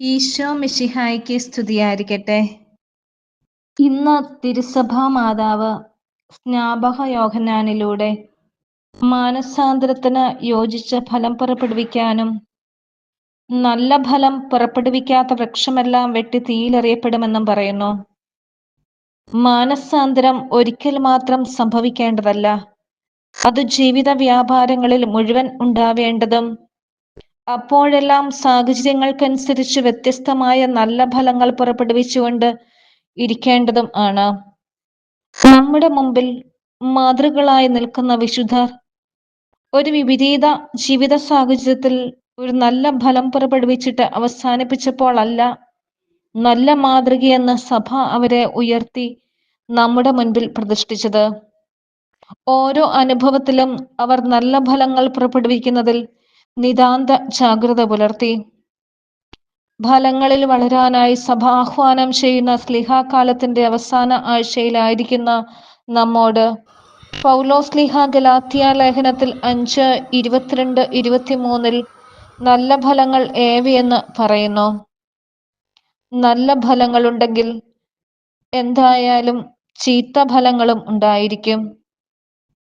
ഈശോ മിഷിഹായിക്ക് സ്തുതിയായിരിക്കട്ടെ. ഇന്ന് തിരുസഭാ മാതാവ് സ്നാപക യോഗനാനിലൂടെ മാനസാന്തരത്തിന് യോജിച്ച ഫലം പുറപ്പെടുവിക്കാനും നല്ല ഫലം പുറപ്പെടുവിക്കാത്ത വൃക്ഷമെല്ലാം വെട്ടി തീയിലെറിയപ്പെടുമെന്നും പറയുന്നു. മാനസാന്തരം ഒരിക്കൽ മാത്രം സംഭവിക്കേണ്ടതല്ല. അത് ജീവിത വ്യാപാരങ്ങളിൽ മുഴുവൻ ഉണ്ടാവേണ്ടതും അപ്പോഴെല്ലാം സാഹചര്യങ്ങൾക്കനുസരിച്ച് വ്യത്യസ്തമായ നല്ല ഫലങ്ങൾ പുറപ്പെടുവിച്ചുകൊണ്ട് ഇരിക്കേണ്ടതും ആണ്. നമ്മുടെ മുമ്പിൽ മാതൃകളായി നിൽക്കുന്ന വിശുദ്ധർ ഒരു വിപരീത ജീവിത സാഹചര്യത്തിൽ ഒരു നല്ല ഫലം പുറപ്പെടുവിച്ചിട്ട് അവസാനിപ്പിച്ചപ്പോൾ അല്ല നല്ല മാതൃകയെന്ന് സഭ അവരെ ഉയർത്തി നമ്മുടെ മുൻപിൽ പ്രതിഷ്ഠിച്ചത്. ഓരോ അനുഭവത്തിലും അവർ നല്ല ഫലങ്ങൾ പുറപ്പെടുവിക്കുന്നതിൽ നിതാന്ത ജാഗ്രത പുലർത്തി. ഫലങ്ങളിൽ വളരാനായി സഭ ആഹ്വാനം ചെയ്യുന്ന സ്ലിഹാകാലത്തിന്റെ അവസാന ആഴ്ചയിലായിരിക്കുന്ന നമ്മോട് പൗലോ സ്ലിഹ ഗലാത്തിയ ലേഖനത്തിൽ അഞ്ച് ഇരുപത്തിരണ്ട് ഇരുപത്തിമൂന്നിൽ നല്ല ഫലങ്ങൾ ഏവയെന്ന് പറയുന്നു. നല്ല ഫലങ്ങളുണ്ടെങ്കിൽ എന്തായാലും ചീത്ത ഫലങ്ങളും ഉണ്ടായിരിക്കും.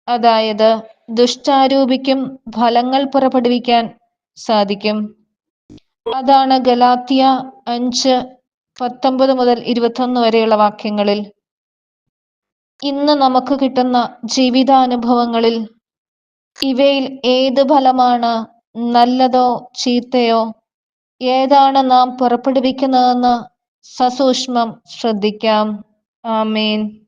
അതായത് ദുഷ്ടാരൂപിക്കും ഫലങ്ങൾ പുറപ്പെടുവിക്കാൻ സാധിക്കും. അതാണ് ഗലാത്തിയ അഞ്ച് പത്തൊമ്പത് മുതൽ ഇരുപത്തൊന്ന് വരെയുള്ള വാക്യങ്ങളിൽ. ഇന്ന് നമുക്ക് കിട്ടുന്ന ജീവിതാനുഭവങ്ങളിൽ ഇവയിൽ ഏത് ഫലമാണ് നല്ലതോ ചീത്തയോ? ഏതാണ് നാം പുറപ്പെടുവിക്കുന്നതെന്ന് സസൂക്ഷ്മം ശ്രദ്ധിക്കാം. ആമേൻ.